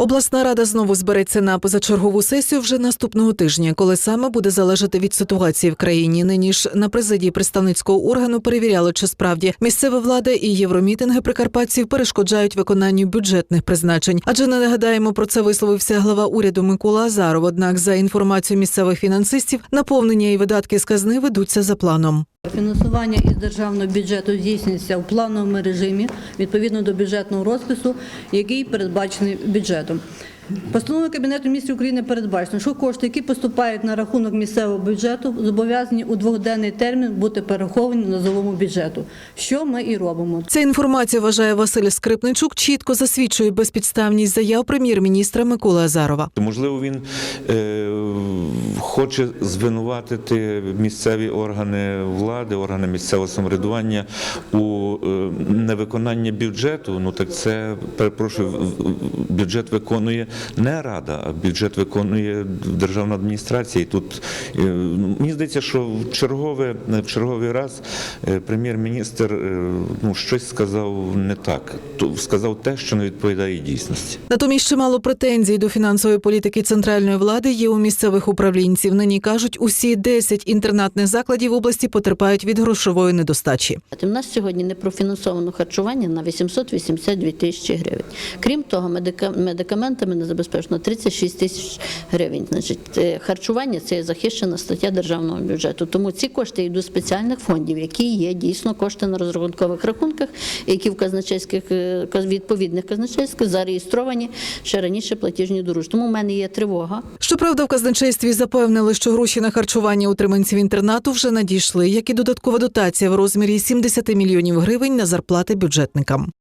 Обласна рада знову збереться на позачергову сесію вже наступного тижня, коли саме буде залежати від ситуації в країні. Нині ж на президії представницького органу перевіряли, чи справді місцева влада і євромітинги прикарпатців перешкоджають виконанню бюджетних призначень. Адже не нагадаємо про це висловився глава уряду Микола Азаров. Однак, за інформацією місцевих фінансистів, наповнення і видатки з казни ведуться за планом. Фінансування із державного бюджету здійснюється в плановому режимі відповідно до бюджетного розпису, який передбачений бюджетом. Постановою Кабінету міністрів України передбачено, що кошти, які поступають на рахунок місцевого бюджету, зобов'язані у двогоденний термін бути перераховані низовому бюджету, що ми і робимо. Ця інформація вважає Василь Скрипничук, чітко засвідчує безпідставність заяв прем'єр-міністра Миколи Азарова. Можливо, він е, хоче звинуватити місцеві органи влади, органи місцевого самоврядування у е, невиконанні бюджету. Ну так це перепрошую, бюджет виконує не рада, а бюджет виконує державна адміністрація. І тут е, ну, мені здається, що в чергове в черговий раз е, прем'єр-міністр ну щось сказав не так, сказав те, що не відповідає дійсності. Натомість чимало претензій до фінансової політики центральної влади є у місцевих управлінців. Нині кажуть, усі 10 інтернатних закладів області потерпають від грошової недостачі. У нас сьогодні не профінансовано харчування на 882 тисячі гривень. Крім того, медика- медикаментами не забезпечено 36 тисяч гривень. Значить, е, харчування це захищена стаття державного бюджету. Тому ці кошти йдуть з спеціальних фондів, які є дійсно кошти на розрахункових рахунках, які в казначейських е, відповідних казначейських зареєстровані ще раніше платіжні дорожні. Тому в мене є тривога. Щоправда, в казначействі запевнили, що гроші на харчування утриманців інтернату вже надійшли, як і додаткова дотація в розмірі 70 мільйонів гривень на зарплати бюджетникам.